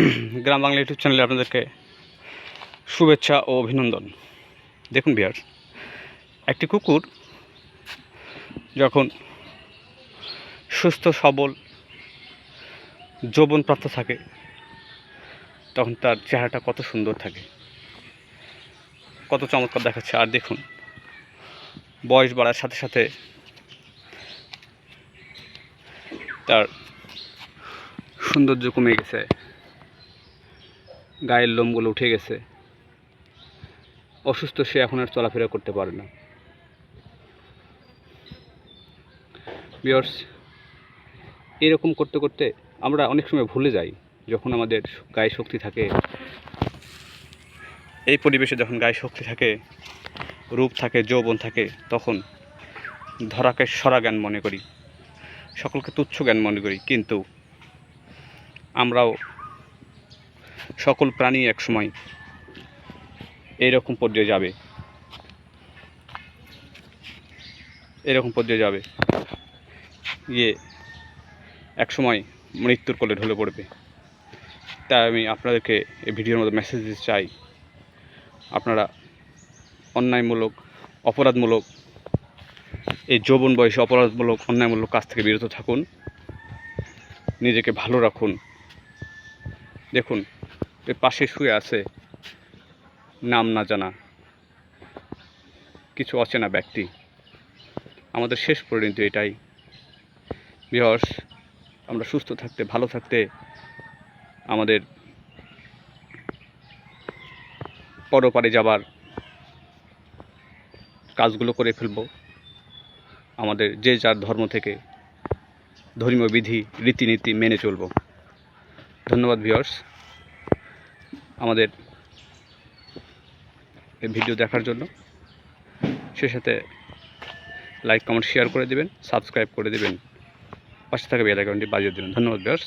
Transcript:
গ্রাম Bangla YouTube চ্যানেলে আপনাদেরকে শুভেচ্ছা ও অভিনন্দন। দেখুন বিহার একটি কুকুর যখন সুস্থ, সবল, যৌবনপ্রাপ্ত থাকে, তখন তার চেহারাটা কত সুন্দর থাকে, কত চমৎকার দেখাচ্ছে। আর দেখুন, বয়স বাড়ার সাথে সাথে তার সৌন্দর্য কমে গেছে। গায়ের লোমগুলো উঠে গেছে। অসুস্থ সে এখন আর চলাফেরা করতে পারে না। বিয়ার্স এরকম করতে করতে আমরা অনেক সময় ভুলে যাই, যখন আমাদের গায়ে শক্তি থাকে। এই পরিবেশে যখন গায়ে শক্তি থাকে, রূপ থাকে, যৌবন থাকে, তখন ধরাকে সরা জ্ঞান মনে করি। সকলকে তুচ্ছ জ্ঞান মনে করি, কিন্তু আমরাও সকল প্রাণী একসময় এইরকম পর্যায়ে যাবে। এরকম পর্যায়ে যাবে। গিয়ে একসময় মৃত্যুর কোলে ঢলে পড়বে। তাই আমি আপনাদেরকে এই ভিডিওর মধ্যে মেসেজ দিতে চাই। আপনারা অন্যায়মূলক, অপরাধমূলক, এই যৌবন বয়সে অপরাধমূলক, অন্যায়মূলক কাজ থেকে বিরত থাকুন। নিজেকে ভালো রাখুন। দেখুন পাশে শুয়ে আছে। নাম না জানা। কিছু অচেনা ব্যক্তি। আমাদের শেষ পরিণতি এটাই। বিহস আমরা সুস্থ থাকতে, ভালো থাকতে আমাদের পরপারে যাবার কাজগুলো করে ফেলব। আমাদের যে যার ধর্ম থেকে ধর্মীয় বিধি, রীতিনীতি মেনে চলব। ধন্যবাদ ভিউয়ার্স। আমাদের এই ভিডিও দেখার জন্য। সে সাথে লাইক কমেন্ট শেয়ার করে দেবেন সাবস্ক্রাইব করে দেবেন। পাশে থাকা বেল বাজিয়ে দেবেন। ধন্যবাদ ভিউয়ার্স